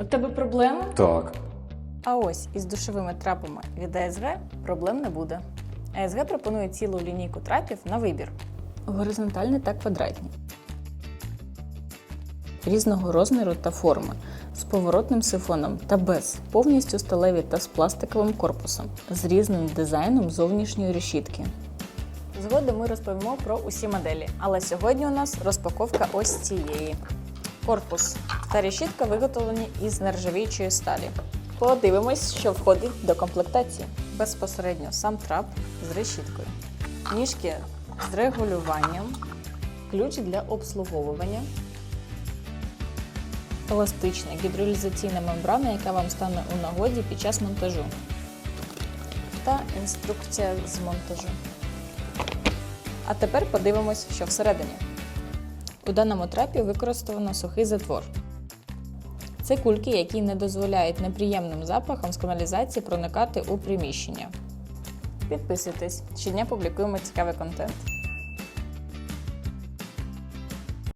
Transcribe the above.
У тебе проблеми? Так. А ось із душовими трапами від АСГ проблем не буде. АСГ пропонує цілу лінійку трапів на вибір: горизонтальні та квадратні, різного розміру та форми, з поворотним сифоном та без, повністю сталеві та з пластиковим корпусом, з різним дизайном зовнішньої решітки. Згодом ми розповімо про усі моделі, але сьогодні у нас розпаковка ось цієї. Корпус та решітка виготовлені із нержавіючої сталі. Подивимось, що входить до комплектації. Безпосередньо сам трап з решіткою, ніжки з регулюванням, ключ для обслуговування, еластична гідролізаційна мембрана, яка вам стане у нагоді під час монтажу, та інструкція з монтажу. А тепер подивимось, що всередині. У даному трапі використано сухий затвор. Це кульки, які не дозволяють неприємним запахам з каналізації проникати у приміщення. Підписуйтесь, щодня публікуємо цікавий контент.